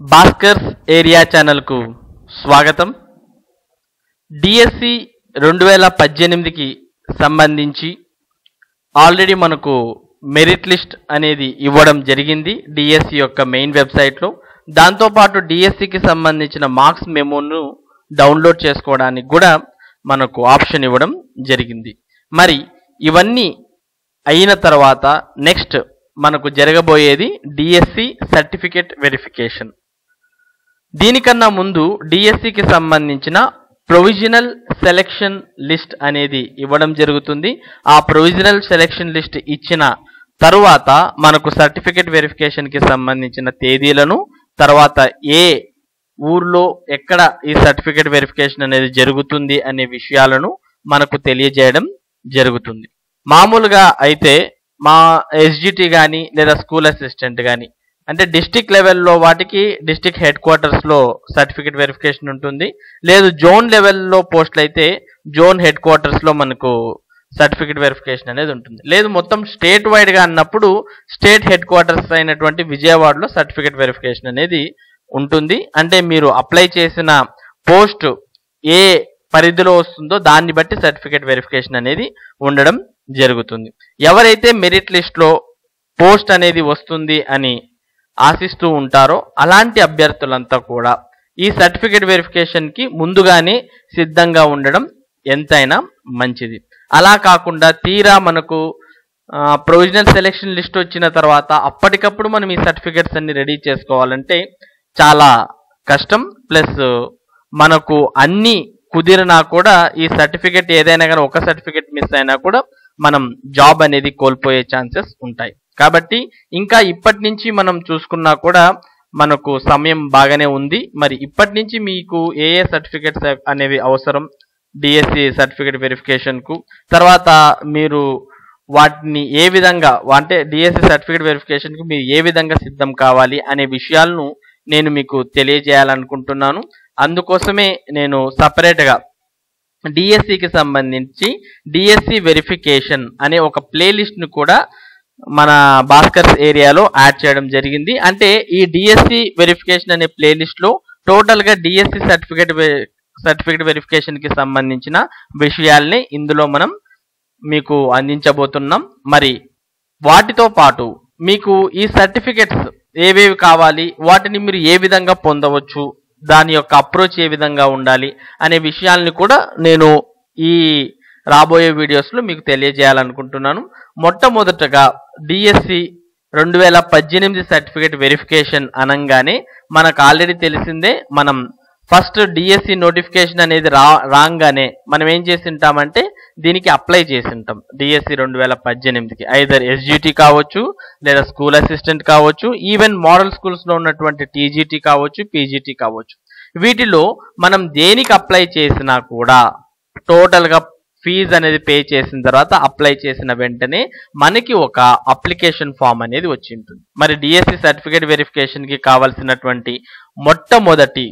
Bhaskar's area ఛానల్కు స్వాగతం. DSC రెండు వేల పద్దెనిమిదికి సంబంధించి ఆల్రెడీ మనకు మెరిట్ లిస్ట్ అనేది ఇవ్వడం జరిగింది డిఎస్సి యొక్క మెయిన్ వెబ్సైట్లో. దాంతోపాటు డిఎస్సికి సంబంధించిన మార్క్స్ మెమోను డౌన్లోడ్ చేసుకోవడానికి కూడా మనకు ఆప్షన్ ఇవ్వడం జరిగింది. మరి ఇవన్నీ అయిన తర్వాత నెక్స్ట్ మనకు జరగబోయేది డిఎస్సి సర్టిఫికేట్ వెరిఫికేషన్. దీనికన్నా ముందు డిఎస్సికి సంబంధించిన ప్రొవిజనల్ సెలెక్షన్ లిస్ట్ అనేది ఇవ్వడం జరుగుతుంది. ఆ ప్రొవిజనల్ సెలెక్షన్ లిస్ట్ ఇచ్చిన తరువాత మనకు సర్టిఫికేట్ వెరిఫికేషన్కి సంబంధించిన తేదీలను తర్వాత ఏ ఊర్లో ఎక్కడ ఈ సర్టిఫికేట్ వెరిఫికేషన్ అనేది జరుగుతుంది అనే విషయాలను మనకు తెలియజేయడం జరుగుతుంది. మామూలుగా అయితే మా ఎస్జిటి కానీ లేదా స్కూల్ అసిస్టెంట్ కానీ అంటే డిస్టిక్ లెవెల్లో వాటికి డిస్టిక్ హెడ్ క్వార్టర్స్లో సర్టిఫికేట్ వెరిఫికేషన్ ఉంటుంది. లేదు జోన్ లెవెల్లో పోస్టులు అయితే జోన్ హెడ్ క్వార్టర్స్లో మనకు సర్టిఫికేట్ వెరిఫికేషన్ అనేది ఉంటుంది. లేదు మొత్తం స్టేట్ వైడ్గా అన్నప్పుడు స్టేట్ హెడ్ క్వార్టర్స్ అయినటువంటి విజయవాడలో సర్టిఫికేట్ వెరిఫికేషన్ అనేది ఉంటుంది. అంటే మీరు అప్లై చేసిన పోస్ట్ ఏ పరిధిలో వస్తుందో దాన్ని బట్టి సర్టిఫికేట్ వెరిఫికేషన్ అనేది ఉండడం జరుగుతుంది. ఎవరైతే మెరిట్ లిస్ట్లో పోస్ట్ అనేది వస్తుంది అని ఆశిస్తూ ఉంటారో అలాంటి అభ్యర్థులంతా కూడా ఈ సర్టిఫికేట్ వెరిఫికేషన్కి ముందుగానే సిద్ధంగా ఉండడం ఎంతైనా మంచిది. అలా కాకుండా తీరా మనకు ప్రొవిజనల్ సెలెక్షన్ లిస్ట్ వచ్చిన తర్వాత అప్పటికప్పుడు మనం ఈ సర్టిఫికేట్స్ అన్ని రెడీ చేసుకోవాలంటే చాలా కష్టం. ప్లస్ మనకు అన్ని కుదిరినా కూడా ఈ సర్టిఫికేట్ ఏదైనా కానీ ఒక సర్టిఫికేట్ మిస్ అయినా కూడా మనం జాబ్ అనేది కోల్పోయే ఛాన్సెస్ ఉంటాయి. కాబట్టి ఇంకా ఇప్పటి నుంచి మనం చూసుకున్నా కూడా మనకు సమయం బాగానే ఉంది. మరి ఇప్పటి నుంచి మీకు ఏ ఏ సర్టిఫికేట్స్ అనేవి అవసరం? డిఎస్సి సర్టిఫికేట్ వెరిఫికేషన్కు తర్వాత మీరు వాటిని ఏ విధంగా అంటే డిఎస్సి సర్టిఫికేట్ వెరిఫికేషన్కి మీరు ఏ విధంగా సిద్ధం కావాలి అనే విషయాలను నేను మీకు తెలియజేయాలనుకుంటున్నాను. అందుకోసమే నేను సపరేట్గా డిఎస్సికి సంబంధించి డిఎస్సి వెరిఫికేషన్ అనే ఒక ప్లేలిస్ట్ను కూడా మన భాస్కర్స్ ఏరియాలో యాడ్ చేయడం జరిగింది. అంటే ఈ డిఎస్సి వెరిఫికేషన్ అనే ప్లేలిస్ట్లో టోటల్గా డిఎస్సి సర్టిఫికేట్ సర్టిఫికేట్ వెరిఫికేషన్కి సంబంధించిన విషయాల్ని ఇందులో మనం మీకు అందించబోతున్నాం. మరి వాటితో పాటు మీకు ఈ సర్టిఫికెట్స్ ఏవేవి కావాలి వాటిని మీరు ఏ విధంగా పొందవచ్చు దాని యొక్క అప్రోచ్ ఏ విధంగా ఉండాలి అనే విషయాల్ని కూడా నేను ఈ రాబోయే వీడియోస్లో మీకు తెలియజేయాలనుకుంటున్నాను. మొట్టమొదటగా డిఎస్సి రెండు వేల పద్దెనిమిది సర్టిఫికేట్ వెరిఫికేషన్ అనగానే మనకు ఆల్రెడీ తెలిసిందే మనం ఫస్ట్ డిఎస్సి నోటిఫికేషన్ అనేది రా రాగానే మనం ఏం చేసి ఉంటామంటే దీనికి అప్లై చేసింటాం. డిఎస్సి రెండు వేల పద్దెనిమిదికి. ఐదర్ ఎస్జిటి కావచ్చు లేదా స్కూల్ అసిస్టెంట్ కావచ్చు ఈవెన్ మోడల్ స్కూల్స్లో ఉన్నటువంటి టీజీటీ కావచ్చు పీజీటీ కావచ్చు. వీటిలో మనం దేనికి అప్లై చేసినా కూడా టోటల్గా ఫీజు అనేది పే చేసిన తర్వాత అప్లై చేసిన వెంటనే మనకి ఒక అప్లికేషన్ ఫామ్ అనేది వచ్చి ఉంటుంది మరి డిఎస్సి సర్టిఫికేట్ వెరిఫికేషన్కి కావాల్సినటువంటి మొట్టమొదటి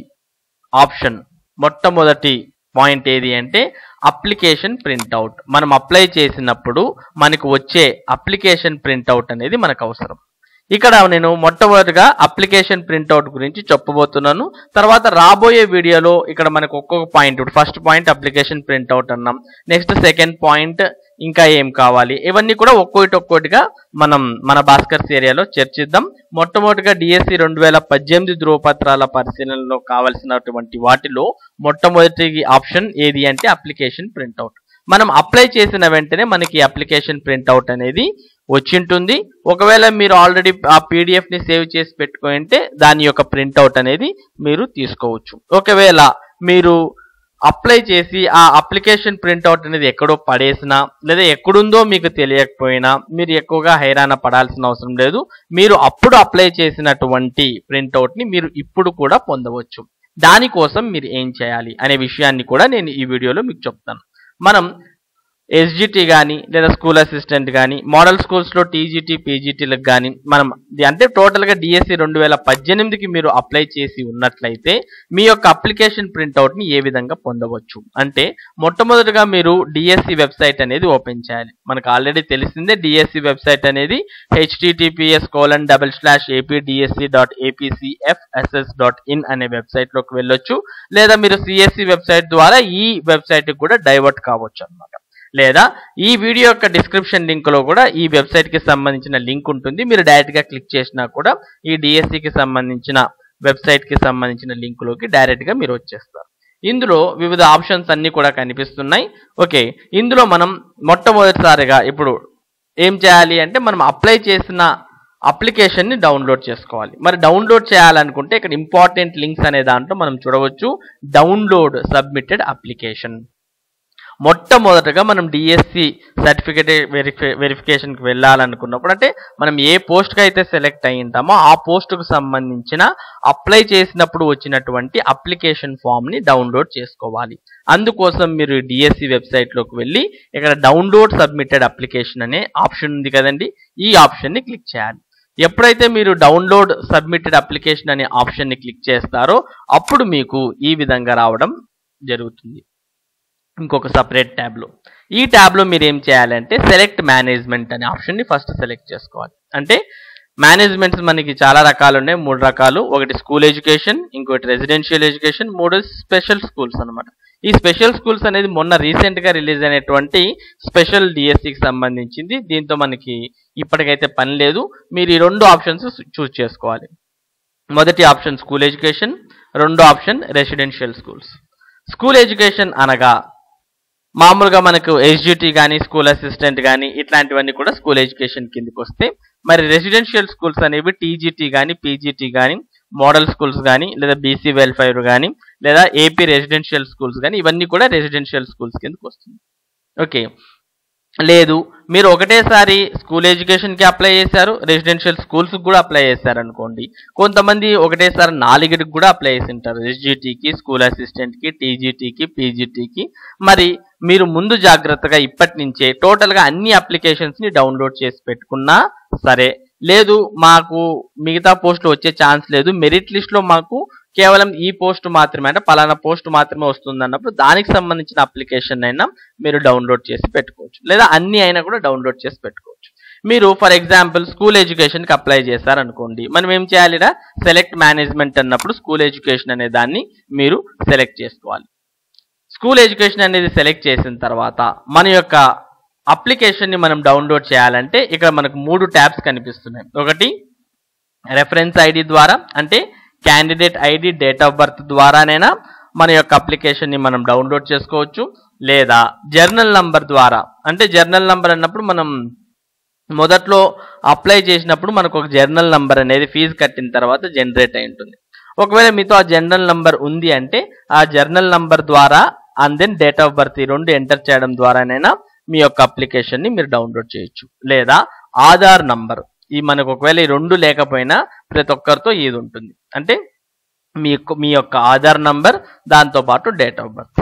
ఆప్షన్ మొట్టమొదటి పాయింట్ ఏది అంటే అప్లికేషన్ ప్రింట్అవుట్ మనం అప్లై చేసినప్పుడు మనకు వచ్చే అప్లికేషన్ ప్రింట్అవుట్ అనేది మనకు అవసరం. ఇక్కడ నేను మొట్టమొదటిగా అప్లికేషన్ ప్రింట్అవుట్ గురించి చెప్పబోతున్నాను. తర్వాత రాబోయే వీడియోలో ఇక్కడ మనకు ఒక్కొక్క point first point application printout అన్నాం. నెక్స్ట్ సెకండ్ పాయింట్ ఇంకా ఏం కావాలి? ఇవన్నీ కూడా ఒక్కోటి ఒక్కోటిగా మనం మన భాస్కర్స్ ఏరియాలో చర్చిద్దాం. మొట్టమొదటిగా డిఎస్సి రెండు వేల పద్దెనిమిది ధృవపత్రాల పరిశీలనలో కావలసినటువంటి వాటిలో మొట్టమొదటి ఆప్షన్ ఏది అంటే అప్లికేషన్ ప్రింట్అవుట్ మనం అప్లై చేసిన వెంటనే మనకి అప్లికేషన్ ప్రింట్అవుట్ అనేది వచ్చింటుంది. ఒకవేళ మీరు ఆల్రెడీ ఆ పీడిఎఫ్ని సేవ్ చేసి పెట్టుకుంటే దాని యొక్క ప్రింట్అవుట్ అనేది మీరు తీసుకోవచ్చు. ఒకవేళ మీరు అప్లై చేసి ఆ అప్లికేషన్ ప్రింట్అవుట్ అనేది ఎక్కడో పడేసినా లేదా ఎక్కడుందో మీకు తెలియకపోయినా మీరు ఎక్కువగా హైరాణ పడాల్సిన అవసరం లేదు. మీరు అప్పుడు అప్లై చేసినటువంటి ప్రింట్అవుట్ని మీరు ఇప్పుడు కూడా పొందవచ్చు. దానికోసం మీరు ఏం చేయాలి అనే విషయాన్ని కూడా నేను ఈ వీడియోలో మీకు చెప్తాను. మనం ఎస్జిటి కానీ లేదా స్కూల్ అసిస్టెంట్ కానీ మోడల్ స్కూల్స్లో టీజీటీ పీజీటీలకు కానీ మనం అంటే టోటల్గా డిఎస్సి రెండు వేల పద్దెనిమిదికి మీరు అప్లై చేసి ఉన్నట్లయితే మీ యొక్క అప్లికేషన్ ప్రింట్అవుట్ని ఏ విధంగా పొందవచ్చు? అంటే మొట్టమొదటిగా మీరు డిఎస్సి వెబ్సైట్ అనేది ఓపెన్ చేయాలి. మనకు ఆల్రెడీ తెలిసిందే డిఎస్సి వెబ్సైట్ అనేది HTTPS colon double slash APDSC dot APCFSS dot in అనే వెబ్సైట్లోకి వెళ్ళొచ్చు. లేదా మీరు సిఎస్సి వెబ్సైట్ ద్వారా ఈ వెబ్సైట్కి కూడా డైవర్ట్ కావచ్చు అనమాట లేదా ఈ వీడియో యొక్క డిస్క్రిప్షన్ లింక్లో కూడా ఈ వెబ్సైట్కి సంబంధించిన లింక్ ఉంటుంది. మీరు డైరెక్ట్గా క్లిక్ చేసినా కూడా ఈ డిఎస్సికి సంబంధించిన వెబ్సైట్కి సంబంధించిన లింక్లోకి డైరెక్ట్గా మీరు వచ్చేస్తారు. ఇందులో వివిధ ఆప్షన్స్ అన్నీ కూడా కనిపిస్తున్నాయి. ఓకే ఇందులో మనం మొట్టమొదటిసారిగా ఇప్పుడు ఏం చేయాలి అంటే మనం అప్లై చేసిన అప్లికేషన్ని డౌన్లోడ్ చేసుకోవాలి. మరి డౌన్లోడ్ చేయాలనుకుంటే ఇక్కడ ఇంపార్టెంట్ లింక్స్ అనే దాంట్లో మనం చూడవచ్చు. డౌన్లోడ్ సబ్మిటెడ్ అప్లికేషన్ మొట్టమొదటగా మనం డిఎస్సి సర్టిఫికేట్ వెరిఫి వెరిఫికేషన్కి వెళ్ళాలనుకున్నప్పుడు అంటే మనం ఏ పోస్ట్కి అయితే సెలెక్ట్ అయి ఉంటామో ఆ పోస్ట్కు సంబంధించిన అప్లై చేసినప్పుడు వచ్చినటువంటి అప్లికేషన్ ఫామ్ని డౌన్లోడ్ చేసుకోవాలి. అందుకోసం మీరు డిఎస్సి వెబ్సైట్లోకి వెళ్ళి ఇక్కడ డౌన్లోడ్ సబ్మిటెడ్ అప్లికేషన్ అనే ఆప్షన్ ఉంది కదండి. ఈ ఆప్షన్ని క్లిక్ చేయాలి. ఎప్పుడైతే మీరు డౌన్లోడ్ సబ్మిటెడ్ అప్లికేషన్ అనే ఆప్షన్ని క్లిక్ చేస్తారో అప్పుడు మీకు ఈ విధంగా రావడం జరుగుతుంది. ఇంకొక సపరేట్ ట్యాబ్లో ఈ ట్యాబ్లో మీరు ఏం చేయాలంటే సెలెక్ట్ మేనేజ్మెంట్ అనే ఆప్షన్ని ఫస్ట్ సెలెక్ట్ చేసుకోవాలి. అంటే మేనేజ్మెంట్స్ మనకి చాలా రకాలు ఉన్నాయి. మూడు రకాలు. ఒకటి స్కూల్ ఎడ్యుకేషన్ ఇంకోటి రెసిడెన్షియల్ ఎడ్యుకేషన్ మూడు స్పెషల్ స్కూల్స్ అన్నమాట. ఈ స్పెషల్ స్కూల్స్ అనేది మొన్న రీసెంట్గా రిలీజ్ అయినటువంటి స్పెషల్ డిఎస్సికి సంబంధించింది. దీంతో మనకి ఇప్పటికైతే పని లేదు. మీరు ఈ రెండు ఆప్షన్స్ చూస్ చేసుకోవాలి. మొదటి ఆప్షన్ స్కూల్ ఎడ్యుకేషన్ రెండో option residential schools school education అనగా మామూలుగా మనకు ఎస్జిటి కానీ స్కూల్ అసిస్టెంట్ కానీ ఇట్లాంటివన్నీ కూడా స్కూల్ ఎడ్యుకేషన్ కిందకి వస్తాయి మరి రెసిడెన్షియల్ స్కూల్స్ అనేవి టీజీటీ కానీ పీజీటీ కానీ మోడల్ స్కూల్స్ కానీ లేదా బీసీ వెల్ఫేర్ కానీ లేదా ఏపీ రెసిడెన్షియల్ స్కూల్స్ కానీ ఇవన్నీ కూడా రెసిడెన్షియల్ స్కూల్స్ కిందకి వస్తుంది. ఓకే లేదు మీరు ఒకటేసారి స్కూల్ ఎడ్యుకేషన్కి అప్లై చేశారు రెసిడెన్షియల్ స్కూల్స్కి కూడా అప్లై చేశారు అనుకోండి కొంతమంది ఒకటేసారి నాలుగిటికి కూడా అప్లై చేసి ఉంటారు ఎస్జిటికి స్కూల్ అసిస్టెంట్కి టీజీటీకి పీజీటీకి మరి మీరు ముందు జాగ్రత్తగా ఇప్పటి నుంచే టోటల్గా అన్ని అప్లికేషన్స్ని డౌన్లోడ్ చేసి పెట్టుకున్నా సరే లేదు మాకు మిగతా పోస్టులు వచ్చే ఛాన్స్ లేదు. మెరిట్ లిస్ట్లో మాకు కేవలం ఈ పోస్ట్ మాత్రమే అంటే పలానా పోస్ట్ మాత్రమే వస్తుంది అన్నప్పుడు దానికి సంబంధించిన అప్లికేషన్ అయినా మీరు డౌన్లోడ్ చేసి పెట్టుకోవచ్చు. లేదా అన్ని అయినా కూడా డౌన్లోడ్ చేసి పెట్టుకోవచ్చు. మీరు ఫర్ ఎగ్జాంపుల్ స్కూల్ ఎడ్యుకేషన్కి అప్లై చేశారనుకోండి మనం ఏం చేయాలిరా? సెలెక్ట్ మేనేజ్మెంట్ అన్నప్పుడు స్కూల్ ఎడ్యుకేషన్ అనే దాన్ని మీరు సెలెక్ట్ చేసుకోవాలి. స్కూల్ ఎడ్యుకేషన్ అనేది సెలెక్ట్ చేసిన తర్వాత మన యొక్క అప్లికేషన్ని మనం డౌన్లోడ్ చేయాలంటే ఇక్కడ మనకు మూడు ట్యాబ్స్ కనిపిస్తున్నాయి. ఒకటి రెఫరెన్స్ ఐడి ద్వారా అంటే candidate ID date of birth ద్వారానైనా మన యొక్క అప్లికేషన్ని మనం డౌన్లోడ్ చేసుకోవచ్చు. లేదా జర్నల్ నంబర్ ద్వారా అంటే జర్నల్ నంబర్ అన్నప్పుడు మనం మొదట్లో అప్లై చేసినప్పుడు మనకు ఒక జర్నల్ నంబర్ అనేది ఫీజు కట్టిన తర్వాత జనరేట్ అయి ఉంటుంది. ఒకవేళ మీతో ఆ జర్నల్ నంబర్ ఉంది అంటే ఆ జర్నల్ నంబర్ ద్వారా and then date of birth ఈ రెండు ఎంటర్ చేయడం ద్వారానైనా మీ యొక్క అప్లికేషన్ని మీరు డౌన్లోడ్ చేయొచ్చు. లేదా ఆధార్ నంబర్ ఈ మనకు ఒకవేళ ఈ రెండు లేకపోయినా ప్రతి ఒక్కరితో ఇది ఉంటుంది. అంటే మీ యొక్క మీ యొక్క ఆధార్ నంబర్ దాంతో పాటు డేట్ ఆఫ్ బర్త్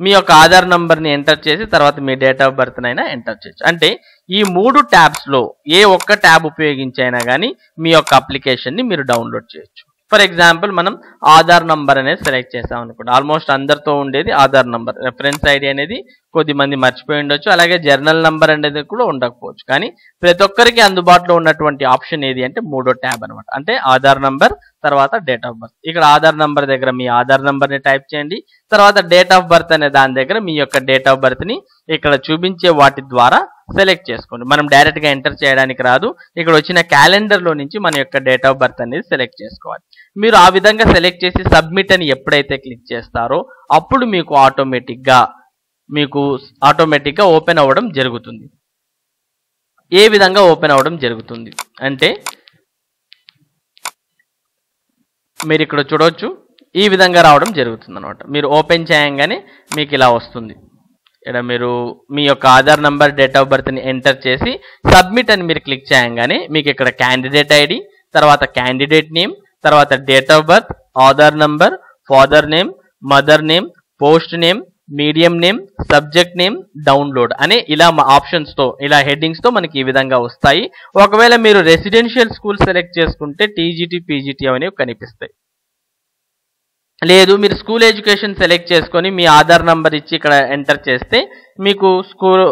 మీ యొక్క ఆధార్ నంబర్ని ఎంటర్ చేసి తర్వాత మీ డేట్ ఆఫ్ బర్త్ ఎంటర్ చేయొచ్చు. అంటే ఈ మూడు ట్యాబ్స్లో ఏ ఒక్క ట్యాబ్ ఉపయోగించైనా కానీ మీ యొక్క అప్లికేషన్ని మీరు డౌన్లోడ్ చేయొచ్చు. ఫర్ ఎగ్జాంపుల్ మనం ఆధార్ నంబర్ అనేది సెలెక్ట్ చేసాం అనుకోండి. ఆల్మోస్ట్ అందరితో ఉండేది ఆధార్ నంబర్. రెఫరెన్స్ ఐడి అనేది కొద్దిమంది మర్చిపోయి ఉండొచ్చు. అలాగే జర్నల్ నంబర్ అనేది కూడా ఉండకపోవచ్చు. కానీ ప్రతి ఒక్కరికి అందుబాటులో ఉన్నటువంటి ఆప్షన్ ఏది అంటే మూడో ట్యాబ్ అనమాట అంటే ఆధార్ నంబర్ తర్వాత డేట్ ఆఫ్ బర్త్ ఇక్కడ ఆధార్ నంబర్ దగ్గర మీ ఆధార్ నంబర్ని టైప్ చేయండి. తర్వాత డేట్ ఆఫ్ బర్త్ అనే దాని దగ్గర మీ యొక్క డేట్ ఆఫ్ బర్త్ని ఇక్కడ చూపించే వాటి ద్వారా సెలెక్ట్ చేసుకోండి. మనం డైరెక్ట్గా ఎంటర్ చేయడానికి రాదు. ఇక్కడ వచ్చిన క్యాలెండర్లో నుంచి మన యొక్క డేట్ ఆఫ్ బర్త్ అనేది సెలెక్ట్ చేసుకోవాలి. మీరు ఆ విధంగా సెలెక్ట్ చేసి సబ్మిట్ అని ఎప్పుడైతే క్లిక్ చేస్తారో అప్పుడు మీకు ఆటోమేటిక్గా మీకు ఆటోమేటిక్గా ఓపెన్ అవ్వడం జరుగుతుంది. ఏ విధంగా ఓపెన్ అవ్వడం జరుగుతుంది? అంటే మీరు ఇక్కడ చూడవచ్చు ఈ విధంగా రావడం జరుగుతుంది అనమాట మీరు ఓపెన్ చేయంగానే మీకు ఇలా వస్తుంది. ఇక్కడ మీరు మీ యొక్క ఆధార్ నంబర్ డేట్ ఆఫ్ బర్త్ని ఎంటర్ చేసి సబ్మిట్ అని మీరు క్లిక్ చేయంగానే మీకు ఇక్కడ క్యాండిడేట్ ఐడి తర్వాత క్యాండిడేట్ నేమ్ తర్వాత date of birth Aadhaar number father name mother name post name medium name subject name download అనే ఇలా మా ఇలా హెడ్డింగ్స్తో మనకి ఈ విధంగా వస్తాయి. ఒకవేళ మీరు రెసిడెన్షియల్ స్కూల్ సెలెక్ట్ చేసుకుంటే టీజీటీ పీజీటీ అనేవి కనిపిస్తాయి. లేదు మీరు స్కూల్ ఎడ్యుకేషన్ సెలెక్ట్ చేసుకొని మీ ఆధార్ నంబర్ ఇచ్చి ఇక్కడ ఎంటర్ చేస్తే మీకు స్కూల్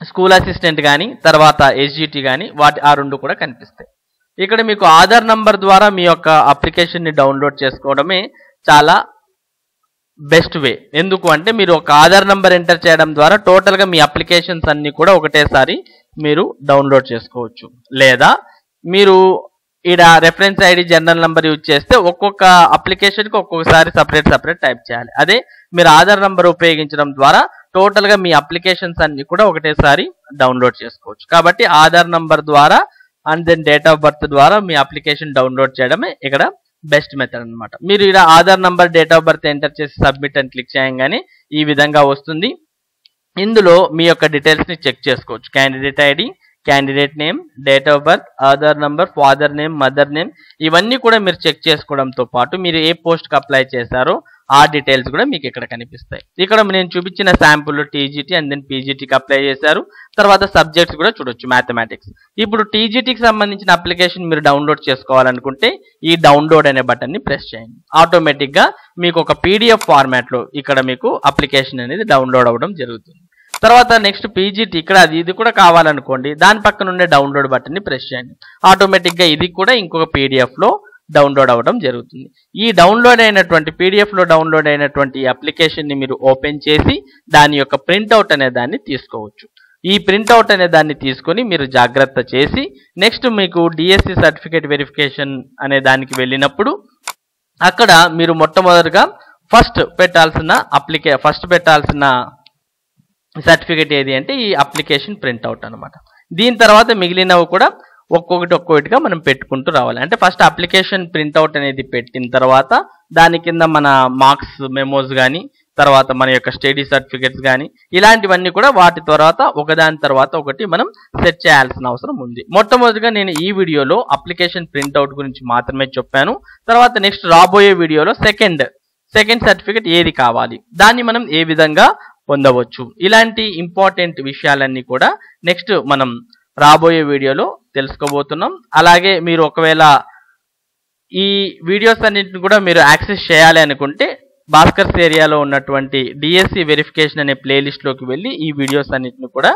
స్కూల్ అసిస్టెంట్ కానీ తర్వాత ఎస్జిటి కానీ వాటి ఆ రెండు కూడా కనిపిస్తాయి. ఇక్కడ మీకు ఆధార్ నంబర్ ద్వారా మీ యొక్క అప్లికేషన్ని డౌన్లోడ్ చేసుకోవడమే చాలా బెస్ట్ వే. ఎందుకు అంటే మీరు ఒక ఆధార్ నంబర్ ఎంటర్ చేయడం ద్వారా టోటల్గా మీ అప్లికేషన్స్ అన్నీ కూడా ఒకటేసారి మీరు డౌన్లోడ్ చేసుకోవచ్చు. లేదా మీరు ఈడ reference ID general number use చేస్తే ఒక్కొక్క అప్లికేషన్కి ఒక్కొక్కసారి సపరేట్ సపరేట్ టైప్ చేయాలి. అదే మీరు ఆధార్ నంబర్ ఉపయోగించడం ద్వారా టోటల్గా మీ అప్లికేషన్స్ అన్ని కూడా ఒకటేసారి డౌన్లోడ్ చేసుకోవచ్చు. కాబట్టి ఆధార్ నంబర్ ద్వారా and then date of birth ద్వారా మీ అప్లికేషన్ డౌన్లోడ్ చేయడమే ఇక్కడ బెస్ట్ మెథడ్ అనమాట మీరు ఇక్కడ Aadhaar number date of birth enter చేసి సబ్మిట్ అని క్లిక్ చేయగానే ఈ విధంగా వస్తుంది. ఇందులో మీ యొక్క డీటెయిల్స్ని చెక్ చేసుకోవచ్చు. Candidate ID candidate name date of birth Aadhaar number father name mother name ఇవన్నీ కూడా మీరు చెక్ చేసుకోవడంతో పాటు మీరు ఏ పోస్ట్కి అప్లై చేశారో ఆ డీటెయిల్స్ కూడా మీకు ఇక్కడ కనిపిస్తాయి. ఇక్కడ నేను చూపించిన శాంపుల్ టీజీటీ అండ్ దెన్ పీజీటీకి అప్లై చేశారు. తర్వాత సబ్జెక్ట్స్ కూడా చూడొచ్చు మ్యాథమెటిక్స్ ఇప్పుడు టీజీటీకి సంబంధించిన అప్లికేషన్ మీరు డౌన్లోడ్ చేసుకోవాలనుకుంటే ఈ డౌన్లోడ్ అనే బటన్ని ప్రెస్ చేయండి. ఆటోమేటిక్గా మీకు ఒక పీడిఎఫ్ ఫార్మాట్లో ఇక్కడ మీకు అప్లికేషన్ అనేది డౌన్లోడ్ అవ్వడం జరుగుతుంది. తర్వాత నెక్స్ట్ పీజీటీ ఇక్కడ అది ఇది కూడా కావాలనుకోండి దాని పక్కన ఉండే డౌన్లోడ్ బటన్ని ప్రెస్ చేయండి. ఆటోమేటిక్గా ఇది కూడా ఇంకొక పీడిఎఫ్లో డౌన్లోడ్ అవ్వడం జరుగుతుంది. ఈ డౌన్లోడ్ అయినటువంటి పీడిఎఫ్లో డౌన్లోడ్ అయినటువంటి అప్లికేషన్ని మీరు ఓపెన్ చేసి దాని యొక్క ప్రింట్అవుట్ అనే దాన్ని తీసుకోవచ్చు. ఈ ప్రింట్అవుట్ అనే దాన్ని తీసుకొని మీరు జాగ్రత్త చేసి నెక్స్ట్ మీకు డిఎస్సి సర్టిఫికేట్ వెరిఫికేషన్ అనే దానికి వెళ్ళినప్పుడు అక్కడ మీరు మొట్టమొదటిగా ఫస్ట్ పెట్టాల్సిన అప్లికే ఫస్ట్ పెట్టాల్సిన సర్టిఫికేట్ ఏది అంటే ఈ అప్లికేషన్ ప్రింట్అవుట్ అనమాట దీని తర్వాత మిగిలినవి కూడా ఒక్కొక్కటి ఒక్కొక్కటిగా మనం పెట్టుకుంటూ రావాలి. అంటే ఫస్ట్ అప్లికేషన్ ప్రింట్అవుట్ అనేది పెట్టిన తర్వాత దాని కింద మన మార్క్స్ మెమోస్ కానీ తర్వాత మన యొక్క స్టడీ సర్టిఫికెట్స్ కానీ ఇలాంటివన్నీ కూడా వాటి తర్వాత ఒకదాని తర్వాత ఒకటి మనం సెట్ చేయాల్సిన అవసరం ఉంది. మొట్టమొదటిగా నేను ఈ వీడియోలో అప్లికేషన్ ప్రింట్అవుట్ గురించి మాత్రమే చెప్పాను. తర్వాత నెక్స్ట్ రాబోయే వీడియోలో సెకండ్ సెకండ్ సర్టిఫికెట్ ఏది కావాలి? దాన్ని మనం ఏ విధంగా పొందవచ్చు. ఇలాంటి ఇంపార్టెంట్ విషయాలన్నీ కూడా నెక్స్ట్ మనం రాబోయే వీడియోలో తెలుసుకోబోతున్నాం. అలాగే మీరు ఒకవేళ ఈ వీడియోస్ అన్నింటిని కూడా మీరు యాక్సెస్ చేయాలి అనుకుంటే భాస్కర్స్ ఏరియాలో ఉన్నటువంటి డిఎస్సి వెరిఫికేషన్ అనే ప్లేలిస్ట్లోకి వెళ్ళి ఈ వీడియోస్ అన్నింటిని కూడా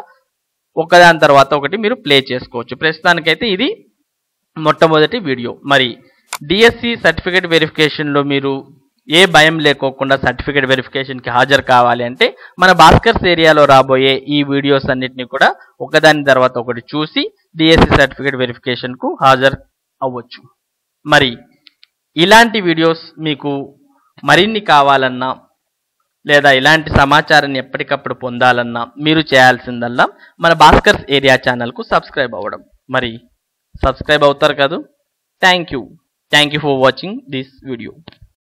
ఒకదాని తర్వాత ఒకటి మీరు ప్లే చేసుకోవచ్చు. ప్రస్తుతానికైతే ఇది మొట్టమొదటి వీడియో. మరి డిఎస్సి సర్టిఫికేట్ వెరిఫికేషన్లో మీరు ఏ భయం లేకోకుండా సర్టిఫికేట్ వెరిఫికేషన్కి హాజరు కావాలి అంటే మన భాస్కర్స్ ఏరియాలో రాబోయే ఈ వీడియోస్ అన్నిటిని కూడా ఒకదాని తర్వాత ఒకటి చూసి డిఎస్సి సర్టిఫికేట్ వెరిఫికేషన్కు హాజరు అవ్వచ్చు. మరి ఇలాంటి వీడియోస్ మీకు మరిన్ని కావాలన్నా లేదా ఇలాంటి సమాచారాన్ని ఎప్పటికప్పుడు పొందాలన్నా మీరు చేయాల్సిందల్లా మన భాస్కర్స్ ఏరియా ఛానల్కు సబ్స్క్రైబ్ అవ్వడం. మరి సబ్స్క్రైబ్ అవుతారు కదా? Thank you. Thank you for watching this video.